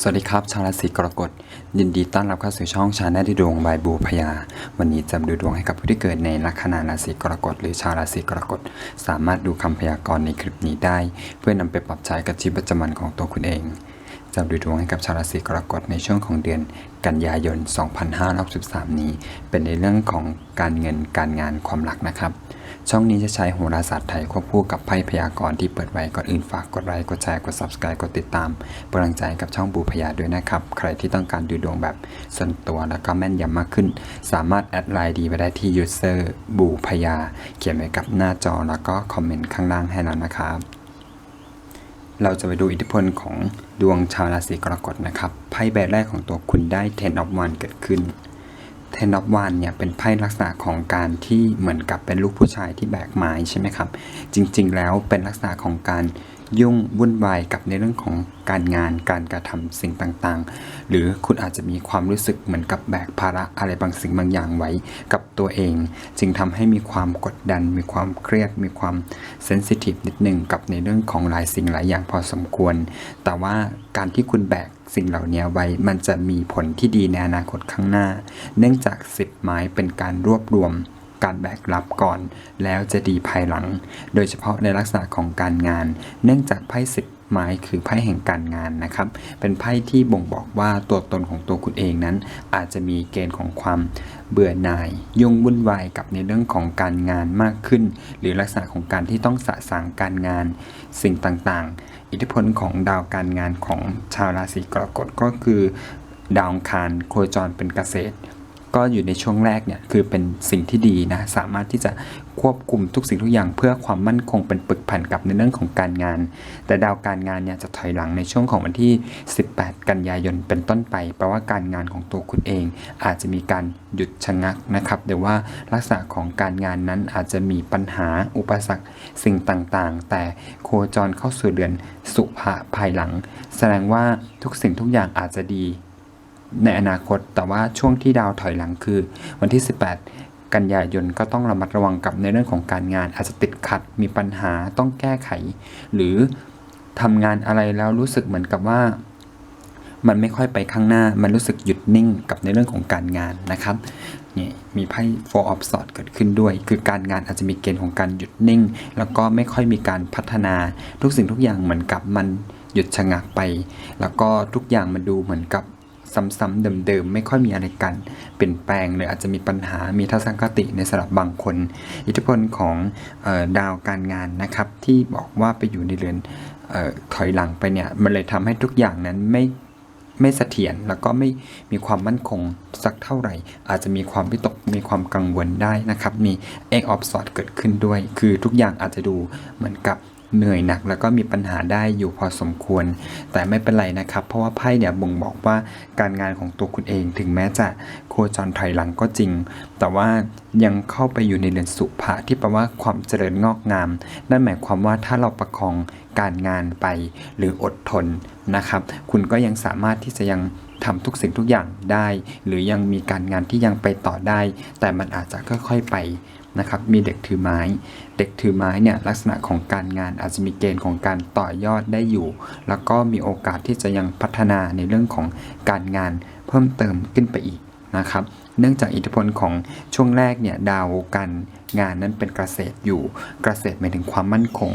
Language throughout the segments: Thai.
สวัสดีครับ ชาวราศีกรกฎยินดีต้อนรับเข้าสู่ช่องชาแนลที่ดวงบายบูพยา วันนี้จะดูดวงให้กับผู้ที่เกิดในลัคนาราศีกรกฎหรือชาวราศีกรกฎสามารถดูคำพยากรณ์ในคลิปนี้ได้ เพื่อนำไปปรับใช้กับชีวิตประจำวันของตัวคุณเองจะดูดวงให้กับชาวราศีกรกฎในช่วงของเดือนกันยายน 2563 นี้ เป็นในเรื่องของการเงินการงานความรักนะครับ ช่องนี้จะใช้โหราศาสตร์ไทยควบคู่กับไพ่พยากรณ์ที่เปิดไว้ก่อนอื่นฝากกดไลค์กดแชร์กด subscribe กดติดตามเป็นกำลังใจกับช่องบูพยาด้วยนะครับ ใครที่ต้องการดูดวงแบบส่วนตัวแล้วก็แม่นยำมากขึ้น สามารถแอดไลน์ดีไปได้ที่ user บูพยา เขียนไว้กับหน้าจอแล้วก็คอมเมนต์ข้างล่างให้แล้วนะครับเราจะไปดูอิทธิพลของดวงชาวราศีกรกฎนะครับไพ่ใบแรกของตัวคุณได้ Ten of Wands เกิดขึ้น เทนอฟวานเนี่ยเป็นไพ่ลักษณะของการที่เหมือนกับเป็นลูกผู้ชายที่แบกไม้ใช่ไหมครับ จริงๆ แล้วเป็นลักษณะของการยุ่งวุ่นวายกับในเรื่องของการงานการกระทำสิ่งต่างๆ หรือคุณอาจจะมีความรู้สึกเหมือนกับแบกภาระอะไรบางสิ่งบางอย่างไว้กับตัวเอง จึงทำให้มีความกดดัน มีความเครียด มีความเซนซิทีฟนิดนึงกับในเรื่องของหลายสิ่งหลายอย่างพอสมควร แต่ว่าการที่คุณแบก สิ่งเหล่านี้ไว้มันจะมีผลที่ดีในอนาคตข้างหน้า เนื่องจากสิบไม้เป็นการรวบรวมการแบกรับก่อน แล้วจะดีภายหลัง โดยเฉพาะในลักษณะของการงาน เนื่องจากไพ่สิบไม้คือไพ่แห่งการงานนะครับ เป็นไพ่ที่บ่งบอกว่าตัวตนของตัวคุณเองนั้น อาจจะมีเกณฑ์ของความเบื่อหน่าย ยุ่งวุ่นวายกับในเรื่องของการงานมากขึ้น หรือลักษณะของการที่ต้องสะสางการงาน สิ่งต่างๆ อิทธิพลของดาวการงานของชาวราศีกรกฎก็คือ ดาวคารโคจรเป็นเกษตร ก็อยู่ในช่วงแรกเนี่ยคือเป็นสิ่งที่ดีนะสามารถที่จะ ควบคุมทุกสิ่งทุกอย่างเพื่อความมั่นคงเป็นปึกแผ่นกับในเรื่องของการงาน แต่ดาวการงานเนี่ยจะถอยหลังในช่วงของวันที่ 18 กันยายนเป็นต้นไปแปลว่าการงานของตัวคุณเอง อาจจะมีการหยุดชะงักนะครับหรือว่าลักษณะของการงานนั้นอาจจะมีปัญหาอุปสรรคสิ่งต่างๆ แต่โคจรเข้าสู่เดือนสุภะภายหลัง แสดงว่าทุกสิ่งทุกอย่างอาจจะดีในอนาคตแต่ว่าช่วงที่ดาวถอยหลังคือวันที่ 18 กันยายนก็ต้องระมัดระวังกับในเรื่องของการงาน อาจจะติดขัดมีปัญหาต้องแก้ไข หรือทำงานอะไรแล้วรู้สึกเหมือนกับว่า มันไม่ค่อยไปข้างหน้า มันรู้สึกหยุดนิ่งกับในเรื่องของการงานนะครับนี่มีไพ่ four of swords เกิดขึ้นด้วย คือการงานอาจจะมีเกณฑ์ของการหยุดนิ่ง แล้วก็ไม่ค่อยมีการพัฒนา ทุกสิ่งทุกอย่างเหมือนกับมันหยุดชะงักไป แล้วก็ทุกอย่างมันดูเหมือนกับ ซ้ำๆเดิมๆ ไม่ค่อยมีอะไรกันเปลี่ยนแปลงเลยอาจจะมีปัญหามีทัศนคติในสำหรับบางคน อิทธิพลของออดาวการงานนะครับ ที่บอกว่าไปอยู่ในเรือนออถอยหลังไปเนี่ย มันเลยทำให้ทุกอย่างนั้นไม่ไม่เสถียรแล้วก็ไม่มีความมั่นคงสักเท่าไหร่ อาจจะมีความวิตกมีความกังวลได้นะครับ มี Egg of Swords เกิดขึ้นด้วย คือทุกอย่างอาจจะดูเหมือนกับ เหนื่อยหนัก แล้วก็มีปัญหาได้อยู่พอสมควร แต่ไม่เป็นไรนะครับ เพราะว่าไพ่เนี่ยบ่งบอกว่าการงานของตัวคุณเองถึงแม้จะโคจรถอยหลังก็จริง แต่ว่ายังเข้าไปอยู่ในเรือนสุภะที่แปลว่าความเจริญงอกงาม นั่นหมายความว่าถ้าเราประคองการงานไปหรืออดทนนะครับ คุณก็ยังสามารถที่จะยัง ทำทุกสิ่งทุกอย่างได้ หรือยังมีการงานที่ยังไปต่อได้ แต่มันอาจจะค่อยๆไปนะครับมีเด็กถือไม้ เด็กถือไม้เนี่ยลักษณะของการงานอาจจะมีเกณฑ์ของการต่อยอดได้อยู่ แล้วก็มีโอกาสที่จะยังพัฒนาในเรื่องของการงานเพิ่มเติมขึ้นไปอีกนะครับเนื่องจากอิทธิพลของช่วงแรกเนี่ยดาวการงานนั้นเป็นเกษตรอยู่เกษตรหมายถึงความมั่นคง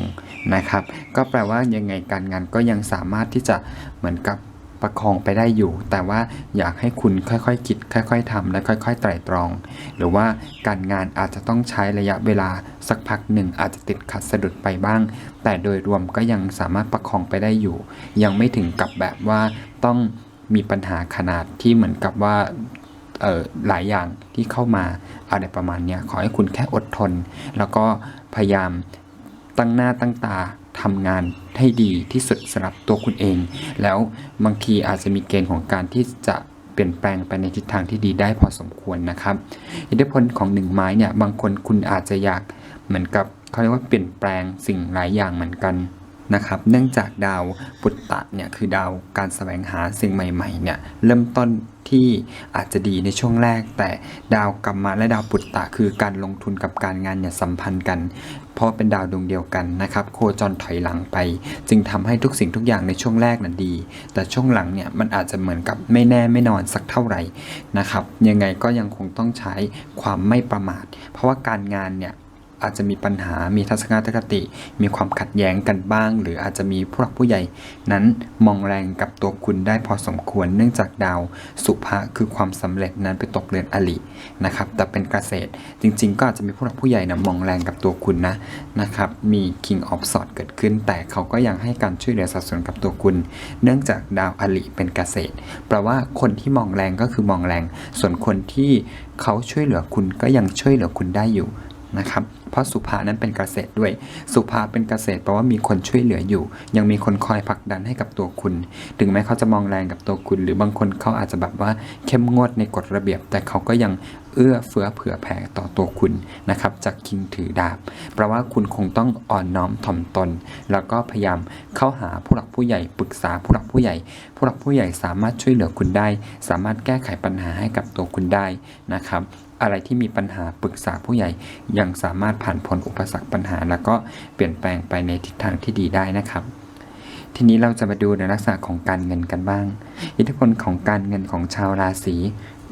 นะครับ ก็แปลว่ายังไงการงานก็ยังสามารถที่จะเหมือนกับ ประคองไปได้อยู่ แต่ว่าอยากให้คุณค่อยๆคิด ค่อย ๆทำและค่อย ๆ ไตร่ตรอง หรือว่าการงานอาจจะต้องใช้ระยะเวลาสักพักหนึ่งอาจจะติดขัดสะดุดไปบ้าง แต่โดยรวมก็ยังสามารถประคองไปได้อยู่ ยังไม่ถึงกับแบบว่าต้องมีปัญหาขนาดที่เหมือนกับว่าออหลายอย่างที่เข้ามาอะไรประมาณนี้ขอให้คุณแค่อดทน แล้วก็พยายามตั้งหน้าตั้งตา ทำงานให้ดีที่สุดสำหรับตัวคุณเอง แล้วบางทีอาจจะมีเกณฑ์ของการที่จะเปลี่ยนแปลงไปในทิศทางที่ดีได้พอสมควรนะครับอิทธิพลของหนึ่งไม้เนี่ยบางคนคุณอาจจะอยากเหมือนกับเขาเรียกว่าเปลี่ยนแปลงสิ่งหลายอย่างเหมือนกันนะครับเนื่องจากดาวปุตตะเนี่ยคือดาวการแสวงหาสิ่งใหม่ๆเนี่ยเริ่มต้น ที่อาจจะดีในช่วงแรก แต่ดาวกรรมะและดาวปุตตะคือการลงทุนกับการงานเนี่ยสัมพันธ์กัน เพราะเป็นดาวดวงเดียวกันนะครับ โคจรถอยหลังไป จึงทำให้ทุกสิ่งทุกอย่างในช่วงแรกนั้นดี แต่ช่วงหลังเนี่ยมันอาจจะเหมือนกับไม่แน่ไม่นอนสักเท่าไหร่นะครับ ยังไงก็ยังคงต้องใช้ความไม่ประมาท เพราะว่าการงานเนี่ย อาจจะมีปัญหา มีทัศนคติ มีความขัดแย้งกันบ้าง หรืออาจจะมีผู้หลักผู้ใหญ่ นั้นมองแรงกับตัวคุณได้พอสมควร เนื่องจากดาวสุภะคือความสำเร็จนั้นไปตกเรือนอลินะครับ แต่เป็นเกษตร จริง ๆ ก็อาจจะมีผู้หลักผู้ใหญ่นะมองแรงกับตัวคุณนะนะครับ มี King of sword เกิดขึ้น แต่เขาก็ยังให้การช่วยเหลือสนับสนุนกับตัวคุณ เนื่องจากดาวอลิเป็นเกษตร แปลว่าคนที่มองแรงก็คือมองแรง ส่วนคนที่เขาช่วยเหลือคุณก็ยังช่วยเหลือคุณได้อยู่ นะครับ เพราะสุภานั้นเป็นเกษตรด้วย สุภาเป็นเกษตรแปลว่ามีคนช่วยเหลืออยู่ ยังมีคนคอยผลักดันให้กับตัวคุณ ถึงแม้เขาจะมองแรงกับตัวคุณ หรือบางคนเขาอาจจะแบบว่าเข้มงวดในกฎระเบียบ แต่เขาก็ยัง เอื้อเฟื้อเผื่อแผ่ต่อตัวคุณนะครับจากคิงถือดาบแปลว่าคุณคงต้องอ่อนน้อมถ่อมตน แล้วก็พยายามเข้าหาผู้หลักผู้ใหญ่ปรึกษาผู้หลักผู้ใหญ่ ผู้หลักผู้ใหญ่สามารถช่วยเหลือคุณได้ สามารถแก้ไขปัญหาให้กับตัวคุณได้นะครับอะไรที่มีปัญหาปรึกษาผู้ใหญ่ยังสามารถผ่านพ้นอุปสรรคปัญหา แล้วก็เปลี่ยนแปลงไปในทิศทางที่ดีได้นะครับ ทีนี้เราจะมาดูในลักษณะของการเงินกันบ้าง อิทธิพลของการเงินของชาวราศี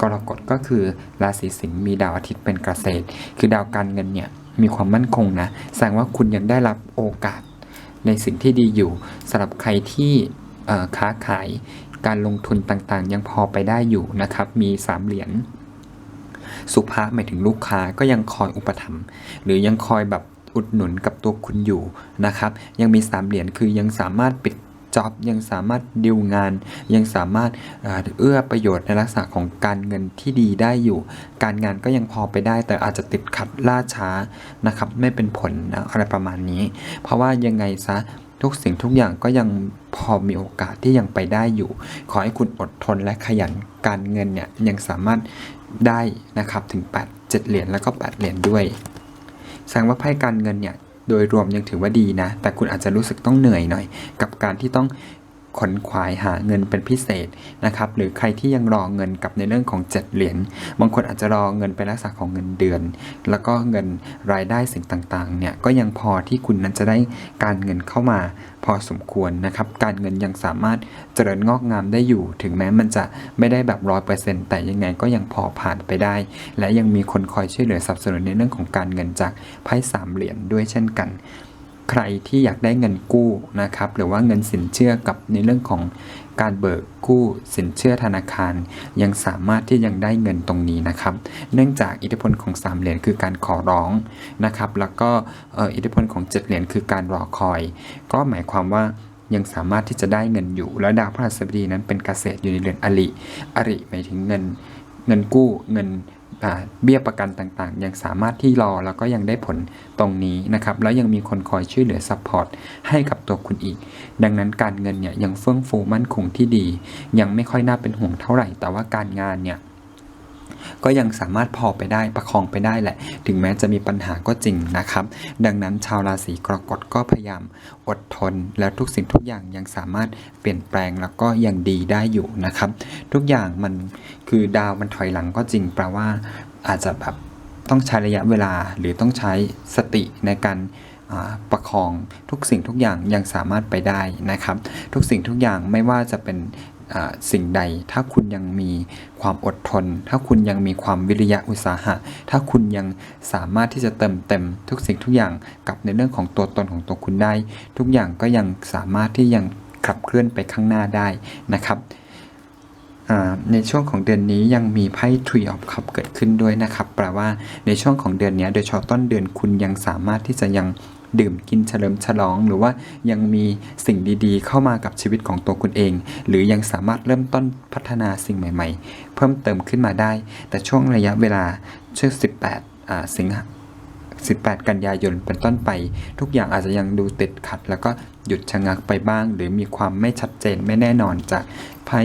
กรกฎก็คือราศีสิงห์มีดาวอาทิตย์เป็นเกษตร คือดาวการเงินเนี่ยมีความมั่นคงนะ แสดงว่าคุณยังได้รับโอกาส ในสิ่งที่ดีอยู่สำหรับใครที่ค้าขายการลงทุนต่างๆ ยังพอไปได้อยู่นะครับ มีสามเหรียญสุภาพหมายถึงลูกค้าก็ยังคอยอุปถัมภ์หรือยังคอยแบบอุดหนุนกับตัวคุณอยู่นะครับ ยังมีสามเหรียญคือยังสามารถปิด จ็อบยังสามารถดิวงาน ยังสามารถเอื้อประโยชน์ในลักษณะของการเงินที่ดีได้อยู่ การงานก็ยังพอไปได้ แต่อาจจะติดขัดล่าช้านะครับไม่เป็นผลนะอะไรประมาณนี้ เพราะว่ายังไงซะทุกสิ่งทุกอย่างก็ยังพอมีโอกาสที่ยังไปได้อยู่ ขอให้คุณอดทนและขยันการเงินเนี่ยยังสามารถได้นะครับถึง 8 7 เหรียญแล้วก็ 8 เหรียญด้วยแสดงว่าไพ่การเงินเนี่ย โดยรวมยังถือว่าดีนะ แต่คุณอาจจะรู้สึกต้องเหนื่อยหน่อย กับการที่ต้อง ขนขวายหาเงินเป็นพิเศษนะครับหรือใครที่ยังรอเงินกับในเรื่องของ 7 เหรียญบางคนอาจจะรอเงินเป็นลักษณะของเงินเดือน แล้วก็เงินรายได้สิ่งต่างๆเนี่ยก็ยังพอที่คุณนั้นจะได้การเงินเข้ามาพอสมควรนะครับการเงินยังสามารถเจริญงอกงามได้อยู่ ถึงแม้มันจะไม่ได้แบบร้อยเปอร์เซ็นต์แต่ยังไงก็ยังพอผ่านไปได้ และยังมีคนคอยช่วยเหลือสนับสนุนในเรื่องของการเงินจากไพ่สามเหรียญด้วยเช่นกัน ใครที่อยากได้เงินกู้นะครับหรือว่าเงินสินเชื่อกับในเรื่องของการเบิกกู้สินเชื่อธนาคาร ยังสามารถที่ยังได้เงินตรงนี้นะครับ เนื่องจากอิทธิพลของสามเหรียญคือการขอร้องนะครับ แล้วก็อิทธิพลของเจ็ดเหรียญคือการรอคอย ก็หมายความว่ายังสามารถที่จะได้เงินอยู่ แล้วดาวพฤหัสบดีนั้นเป็นเกษตรอยู่ในเรือนอริ อริหมายถึงเงินเงินกู้เงิน เบี้ยประกันต่างๆ ยังสามารถที่รอแล้วก็ยังได้ผลตรงนี้นะครับ แล้วยังมีคนคอยช่วยเหลือซัพพอร์ตให้กับตัวคุณอีก ดังนั้นการเงินเนี่ยยังเฟื่องฟูมั่นคงที่ดี ยังไม่ค่อยน่าเป็นห่วงเท่าไหร่ แต่ว่าการงานเนี่ย ก็ยังสามารถพอไปได้ประคองไปได้แหละ ถึงแม้จะมีปัญหาก็จริงนะครับ ดังนั้นชาวราศีกรกฎก็พยายามอดทน แล้วทุกสิ่งทุกอย่างยังสามารถเปลี่ยนแปลงแล้วก็ยังดีได้อยู่นะครับ ทุกอย่างมันคือดาวมันถอยหลังก็จริงแปลว่าอาจจะแบบต้องใช้ระยะเวลาหรือต้องใช้สติในการประคองทุกสิ่งทุกอย่างยังสามารถไปได้นะครับ ทุกสิ่งทุกอย่างไม่ว่าจะเป็น สิ่งใด ถ้าคุณยังมีความอดทน ถ้าคุณยังมีความวิริยะอุตสาหะ ถ้าคุณยังสามารถที่จะเติมเต็มทุกสิ่งทุกอย่างกับในเรื่องของตัวตนของตัวคุณได้ ทุกอย่างก็ยังสามารถที่ยังขับเคลื่อนไปข้างหน้าได้นะครับ ในช่วงของเดือนนี้ยังมีไพ่ Tree of Cup เกิดขึ้นด้วยนะครับ แปลว่าในช่วงของเดือนนี้โดยเฉพาะต้นเดือนคุณยังสามารถที่จะยังดื่มกินเฉลิมฉลอง หรือว่ายังมีสิ่งดีๆ เข้ามากับชีวิตของตัวคุณเอง หรือยังสามารถเริ่มต้นพัฒนาสิ่งใหม่ๆ เพิ่มเติมขึ้นมาได้ แต่ช่วงระยะเวลาช่วง18 สิงหา18 กันยายนเป็นต้นไป ทุกอย่างอาจจะยังดูติดขัด แล้วก็หยุดชะงักไปบ้าง หรือมีความไม่ชัดเจนไม่แน่นอนจากไพ่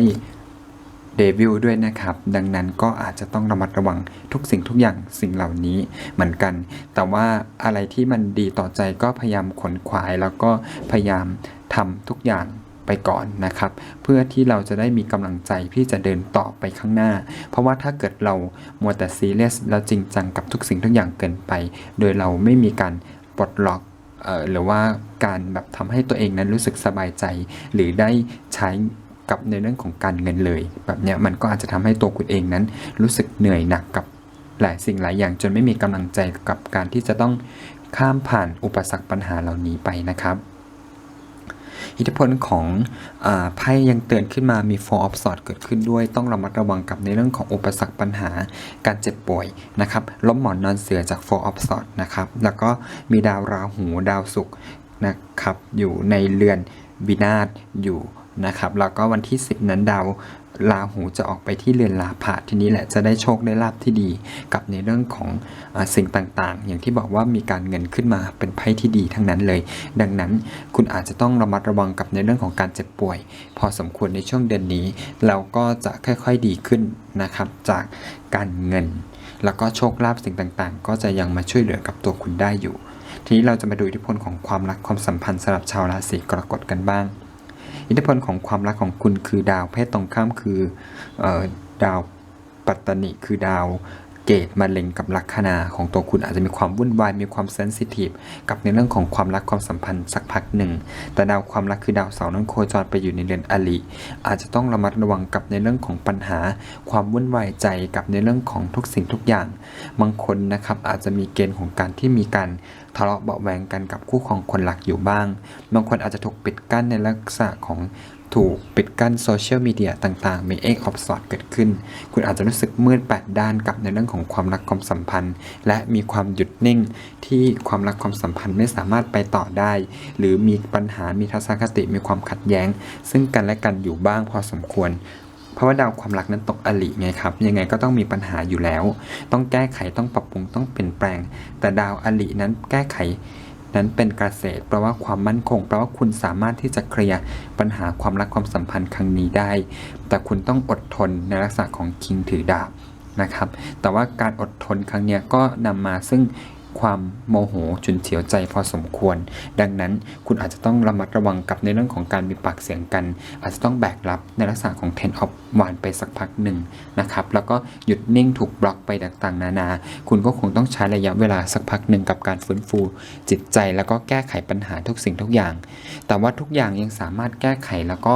เดวิลด้วยนะครับ ดังนั้นก็อาจจะต้องระมัดระวังทุกสิ่งทุกอย่างสิ่งเหล่านี้เหมือนกัน แต่ว่าอะไรที่มันดีต่อใจก็พยายามขนขวายแล้วก็พยายามทำทุกอย่างไปก่อนนะครับ เพื่อที่เราจะได้มีกำลังใจที่จะเดินต่อไปข้างหน้า เพราะว่าถ้าเกิดเรามัวแต่ซีเรียสแล้วจริงจังกับทุกสิ่งทุกอย่างเกินไป โดยเราไม่มีการปลดล็อกออหรือว่าการแบบทำให้ตัวเองนั้นรู้สึกสบายใจ หรือได้ใช้ กับในเรื่องของการเงินเลย แบบเนี้ยมันก็อาจจะทำให้ตัวคุณเองนั้น รู้สึกเหนื่อยหนักกับหลายสิ่งหลายอย่างจนไม่มีกำลังใจกับการที่จะต้องข้ามผ่านอุปสรรคปัญหาเหล่านี้ไปนะครับ อิทธิพลของอไพ่ยังเตือนขึ้นมามี Four of Swords เกิดขึ้นด้วย ต้องระมัดระวังกับในเรื่องของอุปสรรคปัญหาการเจ็บป่วยนะครับล้มหมอนนอนเสือจาก Four of Swords นะครับ แล้วก็มีดาวราหูดาวศุกร์นะครับ อยู่ในเรือนวินาศอยู่ นะครับแล้วก็วันที่ 10 นั้นดาวราหูจะออกไปที่เรือนลาภะทีนี้แหละจะได้โชคได้ลาภที่ดี กับในเรื่องของอสิ่งต่างๆ อย่างที่บอกว่ามีการเงินขึ้นมาเป็นไพ่ที่ดีทั้งนั้นเลย ดังนั้นคุณอาจจะต้องระมัดระวังกับในเรื่องของการเจ็บป่วย พอสมควรในช่วงเดือนนี้ เราก็จะค่อยๆดีขึ้นนะครับจากการเงิน แล้วก็โชคลาภสิ่งต่างๆ ก็จะยังมาช่วยเหลือกับตัวคุณได้อยู่ ทีนี้เราจะมาดูอิทธิพลของความรักความสัมพันธ์สำหรับชาวราศีกรกฎกันบ้าง อิทธิพลของความรักของคุณคือดาวเพศตรงข้ามคือออดาวปัตตนิคือดาว เกตมาเล็งกับลัคนาของตัวคุณอาจจะมีความวุ่นวายมีความเซนซิทีฟกับในเรื่องของความรักความสัมพันธ์สักพักหนึ่ง แต่ดาวความรักคือดาวเสาร์นั้นโคจรไปอยู่ในเรือนอลิอาจจะต้องระมัดระวังกับในเรื่องของปัญหา ความวุ่นวายใจกับในเรื่องของทุกสิ่งทุกอย่าง บางคนนะครับอาจจะมีเกณฑ์ของการที่มีการทะเลาะเบาะแวงกันกับคู่ของคนรักอยู่บ้าง บางคนอาจจะถูกปิดกั้นในลักษณะของ ถูกปิดกั้นโซเชียลมีเดียต่างๆ มีเอ็กออฟสอดเกิดขึ้น คุณอาจจะรู้สึกมืดแปดด้านกับในเรื่องของความรักความสัมพันธ์ และมีความหยุดนิ่งที่ความรักความสัมพันธ์ไม่สามารถไปต่อได้ หรือมีปัญหามีทัศนคติมีความขัดแย้ง ซึ่งกันและกันอยู่บ้างพอสมควรเพราะว่าดาวความรักนั้นตกอลิไงครับ ยังไงก็ต้องมีปัญหาอยู่แล้ว ต้องแก้ไขต้องปรับปรุงต้องเปลี่ยนแปลง แต่ดาวอลินั้นแก้ไข นั้นเป็นเกษตรแปลว่าความมั่นคงแปลว่าคุณสามารถที่จะเคลียร์ปัญหาความรักความสัมพันธ์ครั้งนี้ได้ แต่คุณต้องอดทนในลักษณะของคิงถือดาบนะครับ แต่ว่าการอดทนครั้งนี้ก็นำมาซึ่ง ความโมโหฉุนเฉียวใจพอสมควร ดังนั้นคุณอาจจะต้องระมัดระวังกับในเรื่องของการมีปากเสียงกัน อาจจะต้องแบกรับในลักษณะของ ten of วานไปสักพักหนึ่งนะครับ แล้วก็หยุดนิ่งถูกบล็อกไปต่างๆ นานา คุณก็คงต้องใช้ระยะเวลาสักพักหนึ่งกับการฟื้นฟู จิตใจแล้วก็แก้ไขปัญหาทุกสิ่งทุกอย่าง แต่ว่าทุกอย่างยังสามารถแก้ไขแล้วก็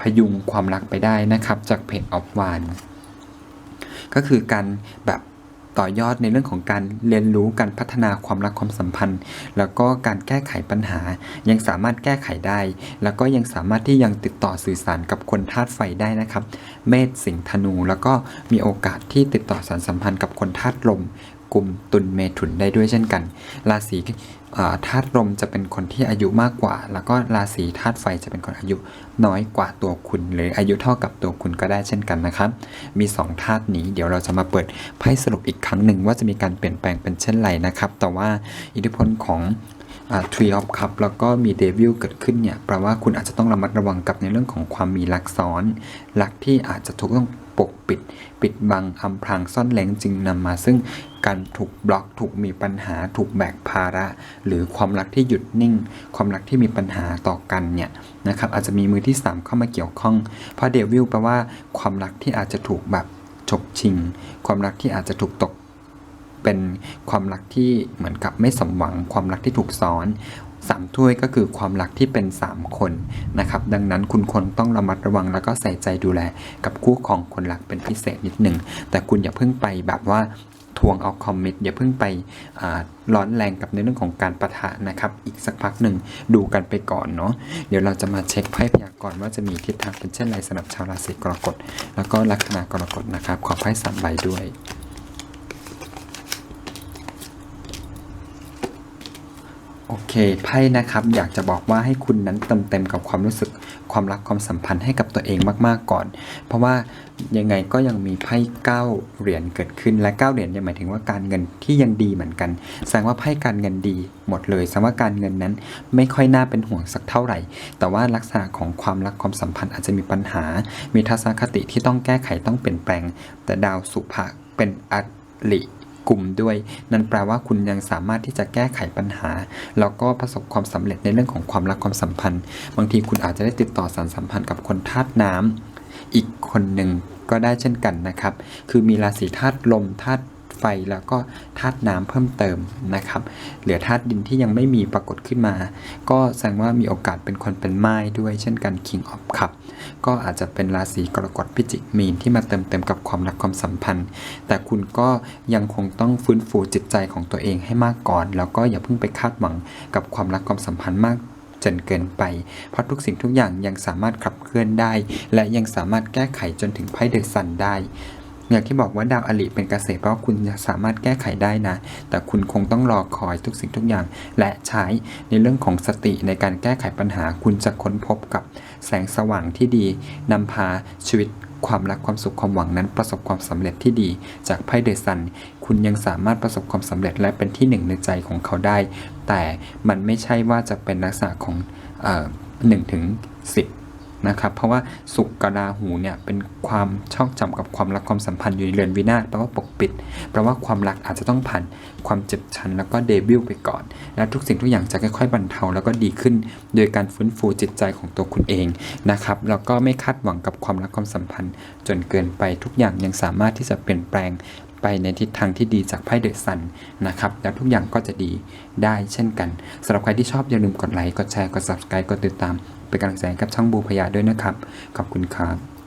พยุงความรักไปได้นะครับจากเพจออฟวานก็คือการแบบ ต่อยอดในเรื่องของการเรียนรู้การพัฒนาความรักความสัมพันธ์ แล้วก็การแก้ไขปัญหา ยังสามารถแก้ไขได้ แล้วก็ยังสามารถที่ยังติดต่อสื่อสารกับคนธาตุไฟได้นะครับ เมษสิงห์ธนู แล้วก็มีโอกาสที่ติดต่อสารสัมพันธ์กับคนธาตุลมกลุ่มตุลเมถุนได้ด้วยเช่นกัน ราศี ธาตุลมจะเป็นคนที่อายุมากกว่า แล้วก็ราศีธาตุไฟจะเป็นคนอายุน้อยกว่าตัวคุณ หรืออายุเท่ากับตัวคุณก็ได้เช่นกันนะครับมีสองธาตุนี้เดี๋ยวเราจะมาเปิดไพ่สรุปอีกครั้งหนึ่งว่าจะมีการเปลี่ยนแปลงเป็นเช่นไรนะครับแต่ว่าอิทธิพลของ ทรีออฟคัพแล้วก็มีเดวิลเกิดขึ้นเนี่ยแปลว่าคุณอาจจะต้องระมัดระวังกับในเรื่องของความมีรักซ้อนรักที่อาจจะถูกต้องปกปิด ปิดบังอำพรางซ่อนเล้งจึงนำมาซึ่งการถูกบล็อกถูกมีปัญหา ถูกแบกภาระ หรือความรักที่หยุดนิ่ง ความรักที่มีปัญหาต่อกันเนี่ยนะครับอาจจะมีมือที่ 3 เข้ามาเกี่ยวข้อง เพราะเดวิลแปลว่าความรักที่อาจจะถูกแบบฉกชิง ความรักที่อาจจะถูกตก เป็นความรักที่เหมือนกับไม่สมหวังความรักที่ถูกซ้อนสามถ้วยก็คือความรักที่เป็น 3 คนนะครับ ดังนั้นคุณคนต้องระมัดระวังแล้วก็ใส่ใจดูแลกับคู่ของคนรักเป็นพิเศษนิดหนึ่ง แต่คุณอย่าเพิ่งไปแบบว่าทวงเอาคอมมิตอย่าเพิ่งไปร้อนแรงกับในเรื่องของการประทะนะครับ อีกสักพักหนึ่งดูกันไปก่อนเนาะเดี๋ยวเราจะมาเช็คไพ่พยากรณ์ว่าจะมีทิศทางเป็นเช่นไรสำหรับชาวราศีกรกฎแล้วก็ลัคนากรกฎนะครับ ขอไพ่สามใบด้วย โอเคไพ่นะครับอยากจะบอกว่าให้คุณนั้นเติมเต็มกับความรู้สึกความรักความสัมพันธ์ให้กับตัวเองมากๆก่อน เพราะว่ายังไงก็ยังมีไพ่เก้าเหรียญเกิดขึ้นและเก้าเหรียญยังหมายถึงว่าการเงินที่ยังดีเหมือนกัน แสดงว่าไพ่การเงินดีหมดเลยแสดงว่าการเงินนั้นไม่ค่อยน่าเป็นห่วงสักเท่าไหร่ แต่ว่าลักษณะของความรักความสัมพันธ์อาจจะมีปัญหา มีทัศนคติที่ต้องแก้ไขต้องเปลี่ยนแปลง แต่ดาวสุภะเป็นอริ กลุ่มด้วย นั่นแปลว่าคุณยังสามารถที่จะแก้ไขปัญหา แล้วก็ประสบความสำเร็จในเรื่องของความรักความสัมพันธ์ บางทีคุณอาจจะได้ติดต่อสารสัมพันธ์กับคนธาตุน้ำอีกคนหนึ่งก็ได้เช่นกันนะครับ คือมีราศีธาตุลมธาตุ ไฟแล้วก็ธาตุน้ำเพิ่มเติมนะครับ เหลือธาตุดินที่ยังไม่มีปรากฏขึ้นมา ก็แสดงว่ามีโอกาสเป็นคนเป็นไม้ด้วยเช่นกัน King of Cup ก็อาจจะเป็นราศีกรกฎพิจิกมีนที่มาเติมเต็มกับความรักความสัมพันธ์ แต่คุณก็ยังคงต้องฟื้นฟูจิตใจของตัวเองให้มากก่อน แล้วก็อย่าเพิ่งไปคาดหวังกับความรักความสัมพันธ์มากจนเกินไป เพราะทุกสิ่งทุกอย่างยังสามารถขับเคลื่อนได้ และยังสามารถแก้ไขจนถึงไพ่เดอะซันได้ อย่างที่บอกว่าดาวอลิเป็นเกษตรเพราะคุณสามารถแก้ไขได้นะ แต่คุณคงต้องรอคอยทุกสิ่งทุกอย่าง และใช้ในเรื่องของสติในการแก้ไขปัญหา คุณจะค้นพบกับแสงสว่างที่ดีนำพาชีวิตความรักความสุขความหวังนั้นประสบความสำเร็จที่ดี จากไพ่เดซัน คุณยังสามารถประสบความสำเร็จและเป็นที่หนึ่งในใจของเขาได้ แต่มันไม่ใช่ว่าจะเป็นลักษณะของหนึ่งถึงสิบ นะครับ เพราะว่าสุกกบราหูเนี่ยเป็นความชอกจำกับความรักความสัมพันธ์อยู่ในเรือนวินาศแปลว่าปกปิดแปลว่าความรักอาจจะต้องผ่านความเจ็บชันแล้วก็เดบิวไปก่อน แล้วทุกสิ่งทุกอย่างจะค่อยๆบรรเทาแล้วก็ดีขึ้น โดยการฟื้นฟูจิตใจของตัวคุณเองนะครับแล้วก็ไม่คาดหวังกับความรักความสัมพันธ์ จนเกินไปทุกอย่างยังสามารถที่จะเปลี่ยนแปลง ไปในทิศทางที่ดีจากไพ่เดอะซันนะครับแล้วทุกอย่างก็จะดีได้เช่นกันสำหรับใครที่ชอบอย่าลืมกดไลค์กดแชร์กด subscribe กดติดตามเป็นกำลังใจกับช่องบูพยาด้วยนะครับ ขอบคุณครับ